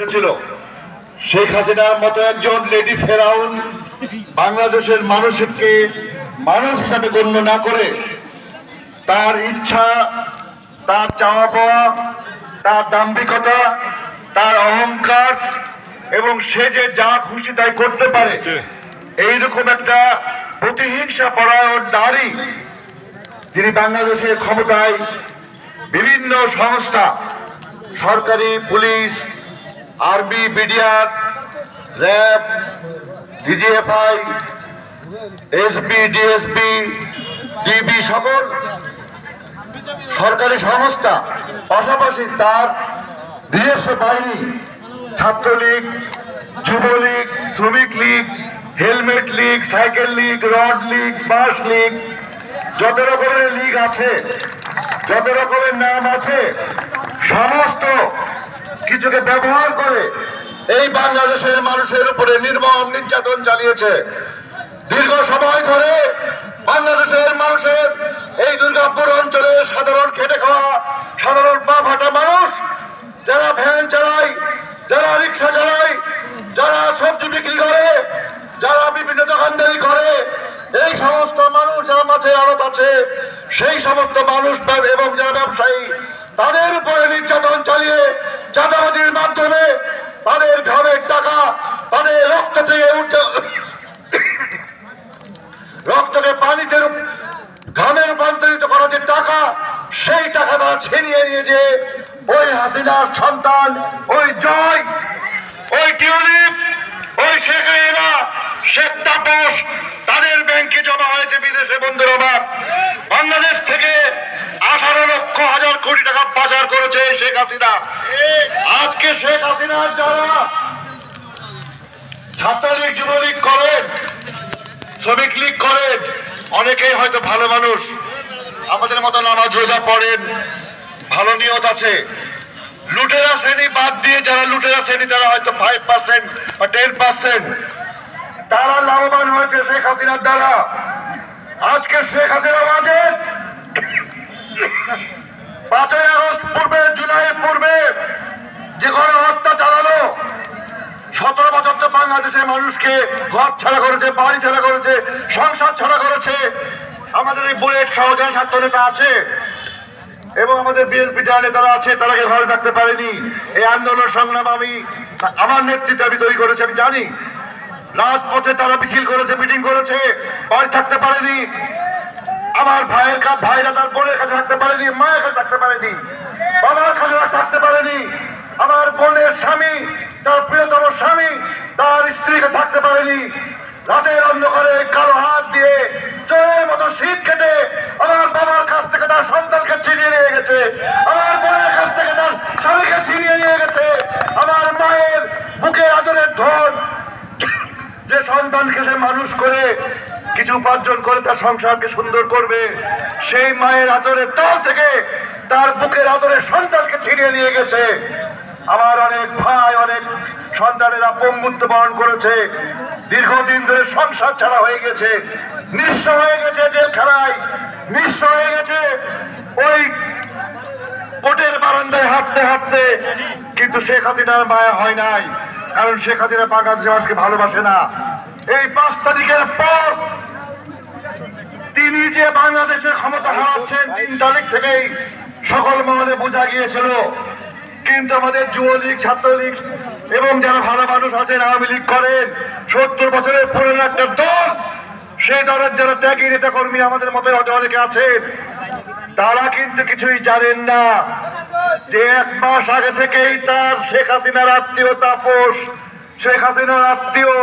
এসেছিল শেখ হাসিনার মতো একজন লেডি ফেরাউন বাংলাদেশের মানুষকে মানুষ হিসাবে গণ্য না করে তার ইচ্ছা তার চাওয়া পাওয়া তার দাম্ভিকতা তার অহংকার এবং সে যে যা খুশি তাই করতে পারে এইরকম একটা প্রতিহিংসা পরায়ণ নারী যিনি বাংলাদেশের ক্ষমতায় বিভিন্ন সংস্থা সরকারি পুলিশ আরবি BDR RAB, DGFI SP DSP DB সকল সরকারি সংস্থা, পাশাপাশি তার নিজস্ব বাহিনী, Chhatra League, Jubo League, Sramik league, helmet league, cycle league, rod league, bus league, যত রকমের লীগ আছে, যত রকমের নাম আছে, সমস্ত কিছুকে ব্যবহার করে এই বাংলাদেশের মানুষের উপরে নির্মম নির্যাতন চালিয়েছে। দীর্ঘ সময় ধরে বাংলাদেশের মানুষের এই দুর্গাপুর অঞ্চলে সাধারণ খেটে খাওয়া, সাধারণ পা ফাটা মানুষ, যারা ভ্যান চালায়, যারা রিক্সা চালায়, যারা সবজি বিক্রি করে, যারা বিভিন্ন দোকানদারি করে, এই সমস্ত মানুষ যারা মাছের আড়ত আছে, সেই সমস্ত মানুষ এবং যারা ব্যবসায়ী, তাদের উপরে নির্যাতন চালিয়ে চাঁদাবাজির মাধ্যমে তাদের ঘামের টাকা, তাদের রক্ত থেকে উঠে, রক্তকে পানিতে ঘামে রূপান্তরিত করা যে টাকা, সেই টাকা তারা ছিনিয়ে নিয়ে যে ওই হাসিনার সন্তান, ওই জয় ওই টিউলিপ ওই শেখ রেহানা শেখ তাপস তাদের ব্যাংকে জমা হয়েছে বিদেশে বন্ধুর আমার বাংলাদেশ থেকে আঠারো লক্ষ হাজার কোটি টাকা পাচার করেছে শেখ হাসিনা। আজকে শেখ হাসিনার যারা ছাত্রলীগ, যুবলীগ করেন, শ্রমিক লীগ করেন, অনেকেই হয়তো ভালো মানুষ। আমাদের মতো নামাজ রোজা পড়েন, ভালো নিয়ত আছে। লুটেরা শ্রেণি বাদ দিয়ে যারা লুটেরা শ্রেণি, তারা হয়তো ফাইভ পার্সেন্ট বা টেন পার্সেন্ট তারা লাভবান হয়েছে শেখ হাসিনার দ্বারা। আজকে শেখ হাসিনা বাজেট পাঁচই পূর্বে, জুলাই পূর্বে যে গণহত্যা চালালো, সতেরো বছর তো বাংলাদেশের মানুষকে ঘর ছাড়া করেছে, বাড়ি ছাড়া করেছে, সংসার ছাড়া করেছে। আমাদের এই বুলেট সহযোগী ছাত্র নেতা আছে এবং আমাদের বিএনপি যারা নেতারা আছে, তারা ঘরে থাকতে পারেনি? এই আন্দোলন সংগ্রাম আমি, আমার নেতৃত্বে আমি তৈরি করেছি, আমি জানি। রাজপথে তারা মিছিল করেছে, মিটিং করেছে, বাড়ি থাকতে পারেনি। আমার ভাইয়ের ভাইরা তার বোনের কাছে থাকতে পারেনি, মায়ের কাছে থাকতে পারেনি, বাবার কাছে থাকতে পারেনি, আমার বোনের স্বামী, তার প্রিয়তম স্বামী তার স্ত্রীকে থাকতে পারেনি। রাতের অন্ধকারে কালো হাত দিয়ে চোরের মতো শীত কেটে আমার বাবার কাছ থেকে তার সন্তানকে ছিনিয়ে নিয়ে গেছে, আমার বোনের কাছ থেকে তার স্বামীকে ছিনিয়ে নিয়ে গেছে, আমার মায়ের বুকে আদরের ধন যে সন্তানকে সে মানুষ করে কিছু উপার্জন করে তার সংসারকে সুন্দর করবে। সেই মায়ের আদরের তল থেকে তার বুকের আদরের সন্তানকে ছিনিয়ে নিয়ে গেছে। আমার অনেক ভাই, অনেক সন্তানেরা পঙ্গুত্ব বরণ করেছে। দীর্ঘদিন ধরে সংসার ছাড়া হয়ে গেছে। নিঃস্ব হয়ে গেছে যে জেলখানায়। নিঃস্ব হয়ে গেছে ওই কোর্টের বারান্দায় হাঁটতে হাঁটতে। কিন্তু শেখ হাসিনার মায়া হয় নাই। কারণ শেখ হাসিনা মানুষকে ভালোবাসে না। এই পাঁচ তারিখের পর তিনি যে বাংলাদেশের ক্ষমতা হারাচ্ছেন, তিন তারিখ থেকেই সকল মহলে বোঝা গিয়েছিল। কিন্তু আমাদের যুবলীগ ছাত্রলীগ এবং যারা ভালো মানুষ আছেন, আওয়ামী লীগ করেন, সত্তর বছরের পুরনো একটা দল, সেই দলের যারা ত্যাগী নেতা কর্মী আমাদের মতো অনেকে আছেন, তারা কিন্তু কিছুই জানেন না যে এক মাস আগে থেকেই তার শেখ হাসিনার আত্মীয় তাপস শেখ হাসিনার আত্মীয়